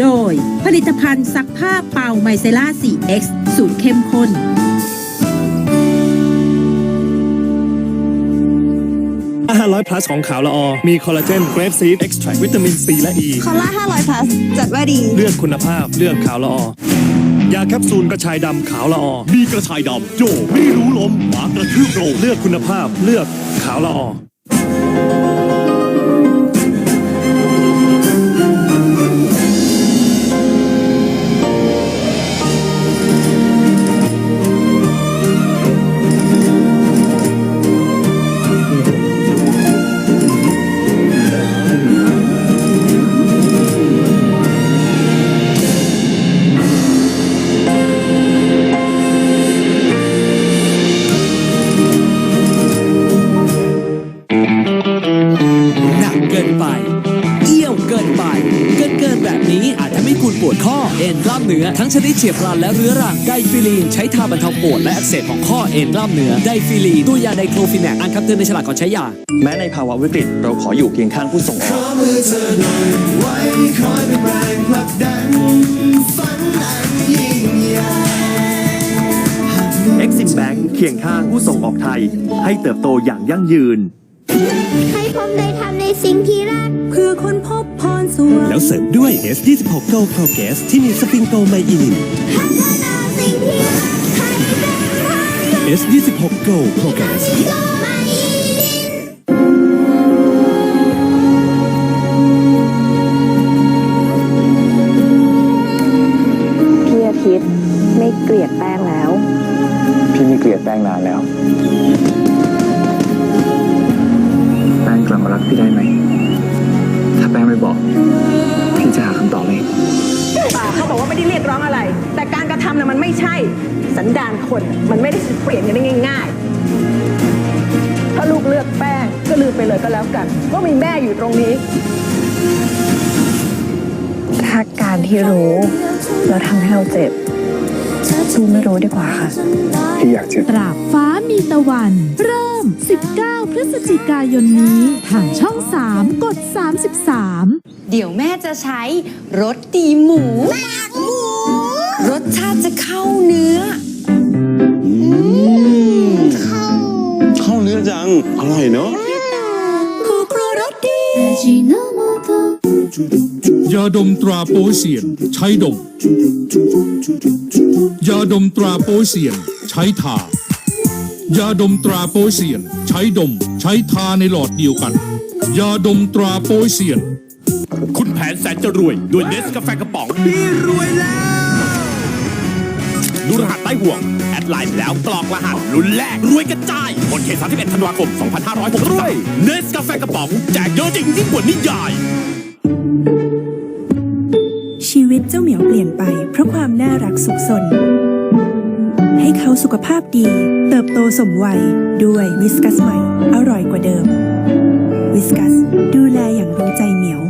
โดย ผลิตภัณฑ์ซักผ้าเป่าไมเซล่า 4X สูตรเข้มข้น อาหารร้อยพลัสของขาวละออ มีคอลลาเจนเกรฟซีดเอ็กซ์แทรวิตามินซีและอ e. ีคอล่า500 plus จัดว่าดี เลือกคุณภาพเลือกขาวละออยาแคปซูลกระชายดำขาวละออ มีกระชายดำโจไม่รู้ลมหมากระทืบโรงเลือกคุณภาพเลือกขาวละออ เอ็นกล้ามเนื้อทั้งชนิดเฉียบพลันและเรื้อรังไดฟิลีนใช้ทาบรรเทาปวดและอักเสบของข้อเอ็นกล้ามเนื้อไดฟิลีนตัวยาไดโครฟินแนกอ่านคำเตือนในฉลากก่อนใช้ยาแม้ในภาวะวิกฤตเราขออยู่เคียงข้างผู้ส่งออกเอ็กซิมแบงเคียงข้างผู้ส่งออกไทย ให้เติบโตอย่างยั่งยืน ให้ผมได้ทำในสิ่งที่รัก เพื่อคนพบพรสวรรค์แล้วเสริมด้วย S26 Go Progress ที่มีสปริงโกไมอิลิน พัฒนาสิ่งที่รักให้เป็นความ S26 Go Progress ไม่ บอก พี่จะหาคำตอบเองปากเขาบอกว่าไม่ได้เรียกร้องอะไร แต่การกระทำน่ะมันไม่ใช่ สันดานคนน่ะมันไม่ได้เปลี่ยนกันได้ง่าย ๆ ถ้าลูกเลือกแป้งก็ลืมไปเลยก็แล้วกันว่ามีแม่อยู่ตรงนี้ ถ้าการที่รู้แล้วทำให้เราเจ็บสู้ไม่รู้ดีกว่าค่ะ พี่อยากเจ็บ ตราบฟ้ามีตะวันเริ่ม 19 พฤศจิกายนนี้ทางช่อง 3 กด 33 เดี๋ยวแม่จะใช้รสดีหมูรสชาติจะเข้าเนื้อเข้าเนื้อจัง อร่อยเนาะคู่ครัวรสดียาดมตราโปเซียน ใช้ดม ยาดมตราโปเซียน ใช้ทา ยาดมตราโปเซียน ใช้ดม ใช้ทาในหลอดเดียวกัน ยาดมตราโปเซียน คุณแผนแสนจะรวย ด้วยเนสกาแฟกระป๋องพี่รวยแล้วดูรหัสใต้ห่วง แอดไลน์ไปแล้วกรอกรหัสลุ้นแรก รวยกระจายบนเขต31ธันวาคม 2563รวยเนสกาแฟกระป๋องแจกเยอะจริงยิ่งกว่านิยายชีวิตเจ้าเหมียวเปลี่ยนไปเพราะความน่ารักสุขสน ให้เขาสุขภาพดี เติบโตสมวัยด้วยวิสกัสใหม่ อร่อยกว่าเดิม วิสกัส ดูแลอย่างรู้ใจเหมียว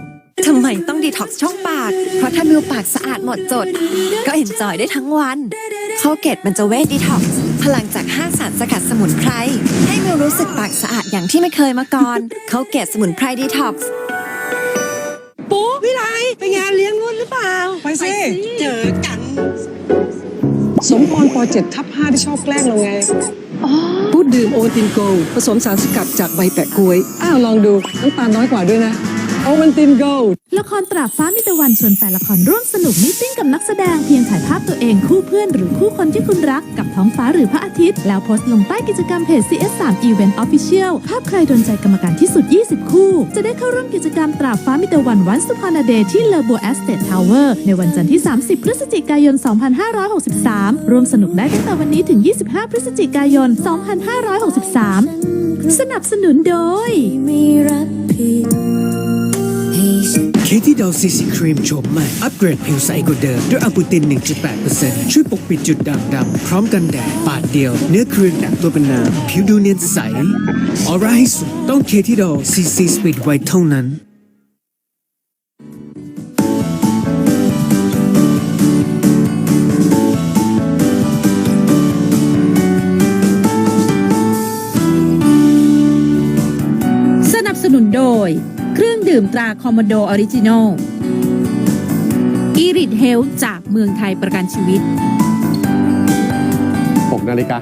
ทำไมต้องดีท็อกซ์ช่องปาก เพราะถ้ามิวปากสะอาดหมดจด ก็เห็นจอยได้ทั้งวันเข้าเกตมันจะเวทดีท็อกซ์พลังจาก5สารสกัดสมุนไพร ให้มิวรู้สึกปากสะอาดอย่างที่ไม่เคยมาก่อนเข้าเกตสมุนไพรดีท็อกซ์ปูพี่ไรไปงานเลี้ยงรุ่นหรือเปล่า ไปสิ เจอกัน สมพรปเจ็ดทับห้าที่ชอบแกล้งเราไงพูดดื่มโอตินโกลผสมสารสกัดจากใบแปะกล้วย อ้าวลองดูน้ำตาลน้อยกว่าด้วยนะ โอมันตินโกลละครตราบฟ้ามิตรวันชวนแฟนละครร่วมสนุกมิตติ้งกับนักแสดงเพียงถ่ายภาพตัวเองคู่เพื่อนหรือคู่คนที่คุณรักกับท้องฟ้าหรือพระอาทิตย์ แล้วโพสต์ลงใต้กิจกรรมเพจ CS3 Event Official ภาพใครโดนใจกรรมการที่สุด 20 คู่ จะได้เข้าร่วมกิจกรรมตราบฟ้ามิตรวันวันสุพรรณเดย์ที่เลอโบแอสเตททาวเวอร์ในวันจันทร์ที่ 30 พฤศจิกายน 2563 ร่วมสนุกได้ตั้งแต่วันนี้ถึง 25 พฤศจิกายน 2563 สนับสนุนโดย เคที่ดอลซีซีครีมโฉมใหม่ อัปเกรดผิวใสกว่าเดิม ด้วยอัลบูติน 1.8%ช่วยปกปิดจุดด่างดำพร้อมกันแดดปาดเดียว เนื้อครีมดักตัวเป็นน้ำผิวดูเนียนใสออร่าให้สุดต้องเคที่ดอลซีซีสปีดไวท์เท่านั้น ย เครื่องดื่มตราคอมโมโดออริจินอลอีริทเฮลจากเมืองไทยประกันชีวิต 6นาฬิกา